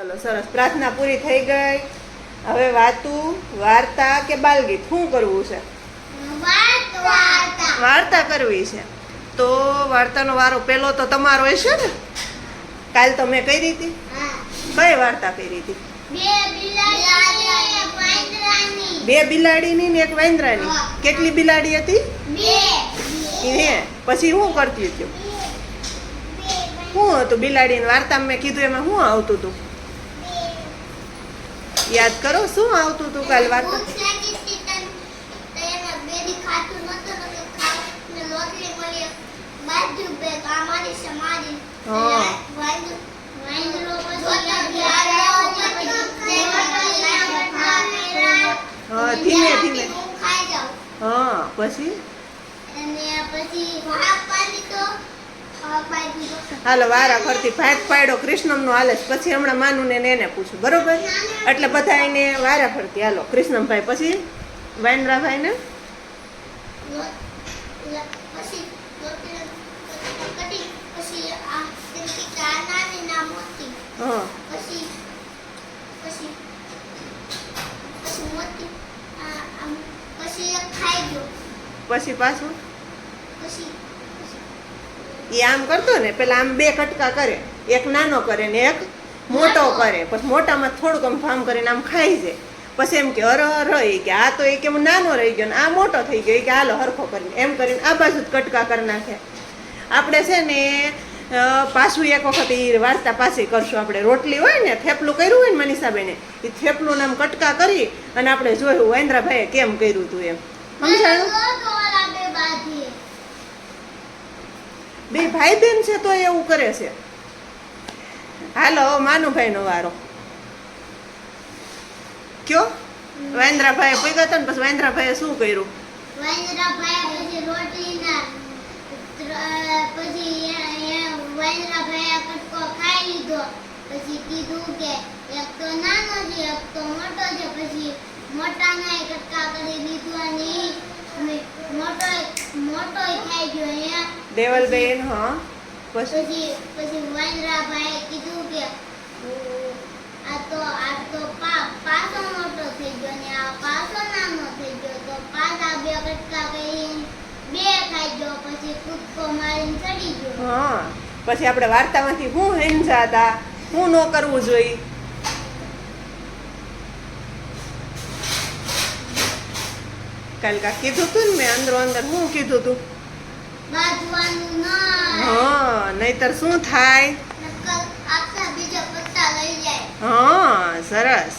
ચલો સરસ. પ્રાર્થના પૂરી થઈ ગઈ. હવે વાતું વાર્તા કે બાલગીત? શું કરવું છે? વાર્તા. કરવી છે. તો વાર્તાનો વારો પેલો તો તમારો હશે ને? કાલ તો મેં કરી હતી. કઈ વાર્તા કરી હતી? બે બિલાડીની ને એક વાંદરાની. કેટલી બિલાડી હતી? હે પછી શું કરતી હતી? શું હતું બિલાડીની? વાર્તામાં મેં કીધું એમાં શું આવતું હતું? યાદ કરો શું આવતું હતું કાલ વાત? ધીમે ધીમે. હા પછી? અને પછી તો તો હાલો વારા ફરતી ભાગ પાડ્યો કૃષ્ણમનો હાલે. પછી હમણાં માનું ને એને પૂછું બરોબર? એટલે બધા એને વારા ફરતી હાલો કૃષ્ણમભાઈ પછી વાંદરાભાઈ ને પછી પછી? પછી એ આમ કરતો ને પેલા આમ બે કટકા કરે એક નાનો કરે ને એક મોટો. કરે પછી મોટામાં થોડુંક આમ ફામ કરીને આમ ખાઈ જાય. પછી એમ કે અર અર એ કે આ તો એ કે નાનો રહી ગયો ને આ મોટો થઈ ગયો એ કે હાલો હરખો કરીને એમ કરીને આ બાજુ જ કટકા કરી નાખે. આપણે છે ને પાછું એક વખત એ વાર્તા પાછી કરશું. આપણે રોટલી હોય ને થેપલું કર્યું હોય ને મનીષાબેને એ થેપલું આમ કટકા કરી અને આપણે જોયું વાંદરાભાઈએ કેમ કર્યું હતું એમ? સમજાયું? બે ભાઈ બેન છે તો એવું કરે છે. હાલો માનુભાઈ નો વારો. કયો? વાંદરાભાઈ પૂગ્યા હતો ને પછી વાંદરાભાઈએ શું કર્યું? કીધું કે એક તો નાનો છે, એક મોટો છે, પછી મોટાના કટકા કરી દીધું અને દેવલબેન હા. પછી? પછી વાંદરાભાઈએ કીધું કે આ તો આ તો પા પાછો મોટો થઈ ગયો ને આ પાછો નાનો થઈ ગયો. તો પાસા બે કટકા કરીને બે ખાઈ ગયો. પછી કૂદકો મારીને ચડી ગયો. હા. પછી આપણે વાર્તામાંથી હું હિંસા હતા હું ન કરવું જોઈએ? કાલ કા કીધું તું ને મેં અંદરો અંદર શું કીધું તું? હા નહીતર શું થાય? હા સરસ.